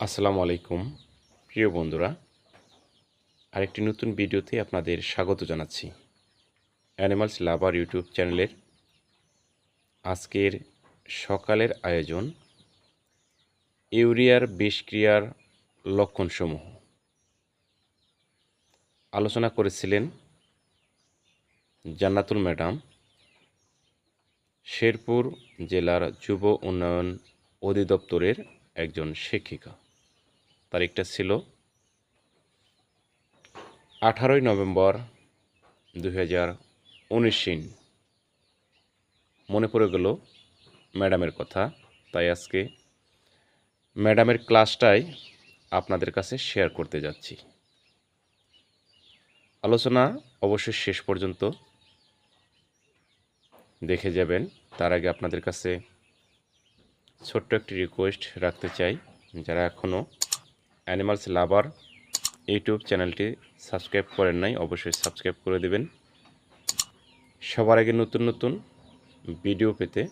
আসসালামু আলাইকুম, প্রিয় বন্ধুরা। আরেকটি নতুন ভিডিওতে আপনাদের স্বাগত জানাচ্ছি। অ্যানিমালস লাভার ইউটিউব চ্যানেলের আজকের সকালের আয়োজন ইউরিয়ার বিষক্রিয়ার লক্ষণসমূহ। আলোচনা করেছিলেন জান্নাতুল ম্যাডাম, শেরপুর জেলার যুব উন্নয়ন অধিদপ্তরের একজন শিক্ষিকা। তারিখটা ছিল আঠারোই নভেম্বর দুই হাজার উনিশ মনে পড়ে গেল ম্যাডামের কথা, তাই আজকে ম্যাডামের ক্লাসটাই আপনাদের কাছে শেয়ার করতে যাচ্ছি। আলোচনা অবশ্যই শেষ পর্যন্ত দেখে যাবেন। তার আগে আপনাদের কাছে ছোট্ট একটি রিকোয়েস্ট রাখতে চাই, যারা এখনও অ্যানিমালস লাভার ইউটিউব চ্যানেলটি সাবস্ক্রাইব করেন নাই, অবশ্যই সাবস্ক্রাইব করে দেবেন। সবার আগে নতুন নতুন ভিডিও পেতে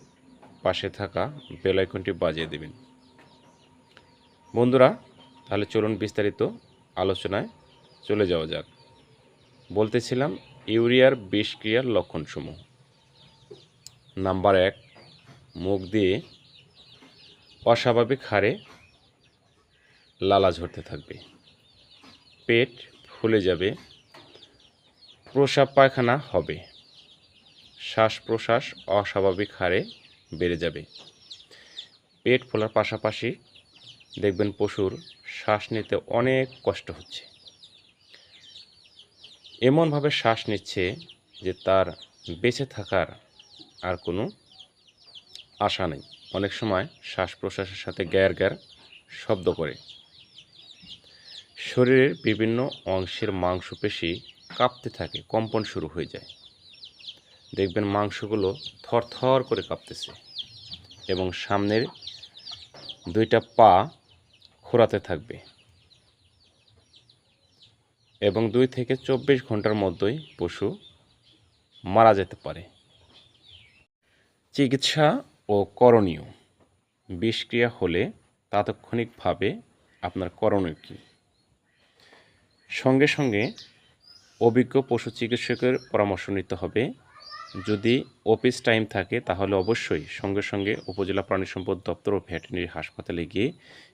পাশে থাকা বেল আইকনটি বাজিয়ে দেবেন। বন্ধুরা, তাহলে চলুন বিস্তারিত আলোচনায় চলে যাওয়া যাক। বলতেছিলাম, ইউরিয়ার বিষক্রিয়ার লক্ষণসমূহ। নাম্বার এক, মুখ দিয়ে অস্বাভাবিক হারে লালা ঝরতে থাকবে। পেট ফুলে যাবে, প্রসাব পায়খানা হবে। শ্বাস প্রশ্বাস অস্বাভাবিক হারে বেড়ে যাবে। পেট ফোলার পাশাপাশি দেখবেন পশুর শ্বাস নিতে অনেক কষ্ট হচ্ছে। এমনভাবে শ্বাস নিচ্ছে যে তার বেঁচে থাকার আর কোনো আশা নেই। অনেক সময় শ্বাস প্রশ্বাসের সাথে গ্যার গ্যার শব্দ করে। শরীরের বিভিন্ন অংশের মাংসপেশি কাঁপতে থাকে, কম্পন শুরু হয়ে যায়। দেখবেন মাংসগুলো থরথর করে কাঁপতেছে এবং সামনের দুইটা পা খোরাতে থাকবে এবং দুই থেকে চব্বিশ ঘণ্টার মধ্যেই পশু মারা যেতে পারে। চিকিৎসা ও করণীয়। বিষক্রিয়া হলে তাৎক্ষণিকভাবে আপনার করণীয় কী? সঙ্গে সঙ্গে অভিজ্ঞ পশু চিকিৎসকের পরামর্শ নিতে হবে। যদি অফিস টাইম থাকে, তাহলে অবশ্যই সঙ্গে সঙ্গে উপজেলা প্রাণী সম্পদ দপ্তর ও ভেটেরিনারি হাসপাতালে গিয়ে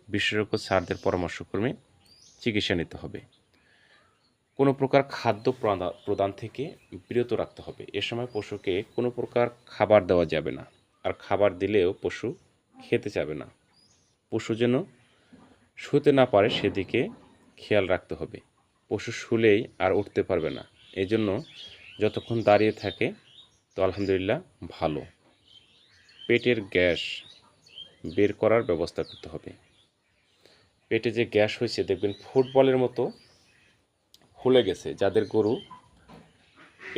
বিশেষজ্ঞ স্যারদের পরামর্শক্রমে চিকিৎসা নিতে হবে। কোনো প্রকার খাদ্য প্রদা- প্রদান থেকে বিরত রাখতে হবে। এ সময় পশুকে কোনো প্রকার খাবার দেওয়া যাবে না। আর খাবার দিলেও পশু খেতে যাবে না। পশু যেন শুতে না পারে, সেদিকে খেয়াল রাখতে হবে। পশু শুলেই আর উঠতে পারবে না। এই জন্য যতক্ষণ দাঁড়িয়ে থাকে, তো আলহামদুলিল্লাহ ভালো। পেটের গ্যাস বের করার ব্যবস্থা করতে হবে। পেটে যে গ্যাস হয়েছে, দেখবেন ফুটবলের মতো ফুলে গেছে। যাদের গরু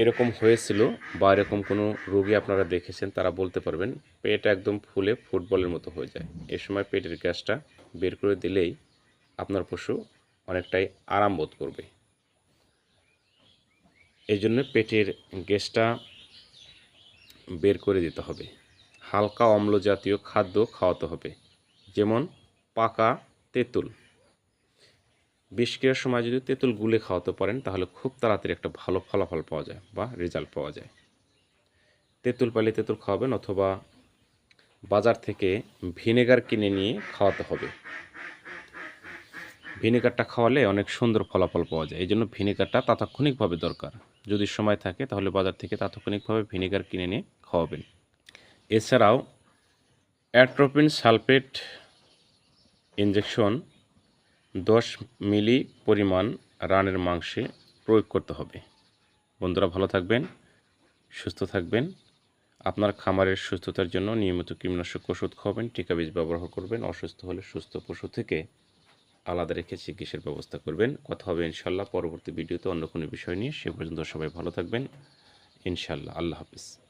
এরকম হয়েছিল বা এরকম কোনো রোগী আপনারা দেখেছেন, তারা বলতে পারবেন, পেট একদম ফুলে ফুটবলের মতো হয়ে যায়। এ সময় পেটের গ্যাসটা বের করে দিলেই আপনার পশু অনেকটাই আরাম বোধ করবে। এই জন্য পেটের গ্যাসটা বের করে দিতে হবে। হালকা অম্ল জাতীয় খাদ্য খাওয়াতে হবে, যেমন পাকা তেঁতুল। বিষক্রিয়ার সময় যদি তেঁতুল গুলে খাওয়াতে পারেন, তাহলে খুব তাড়াতাড়ি একটা ভালো ফলাফল পাওয়া যায় বা রেজাল্ট পাওয়া যায়। তেঁতুল পাইলে তেঁতুল খাওয়াবেন অথবা বাজার থেকে ভিনেগার কিনে নিয়ে খাওয়াতে হবে। ভিনেগারটা খাওয়ালে অনেক সুন্দর ফলাফল পাওয়া যায়। এই জন্য ভিনেগারটা তাৎক্ষণিকভাবে দরকার। যদি সময় থাকে, তাহলে বাজার থেকে তাৎক্ষণিকভাবে ভিনেগার কিনে নিয়ে খাওয়াবেন। এছাড়াও অ্যাট্রোপিন সালফেট ইঞ্জেকশন দশ মিলি পরিমাণ রানের মাংসে প্রয়োগ করতে হবে। বন্ধুরা ভালো থাকবেন, সুস্থ থাকবেন। আপনার খামারের সুস্থতার জন্য নিয়মিত কীটনাশক ওষুধ খাওয়াবেন, টিকা বীজ ব্যবহার করবেন, অসুস্থ হলে সুস্থ পশু থেকে আলাদা রেখে চিকিৎসার ব্যবস্থা করবেন। কথা হবে ইনশাল্লাহ পরবর্তী ভিডিওতে অন্য কোনো বিষয় নিয়ে। সে পর্যন্ত সবাই ভালো থাকবেন। ইনশাল্লাহ আল্লাহ হাফিজ।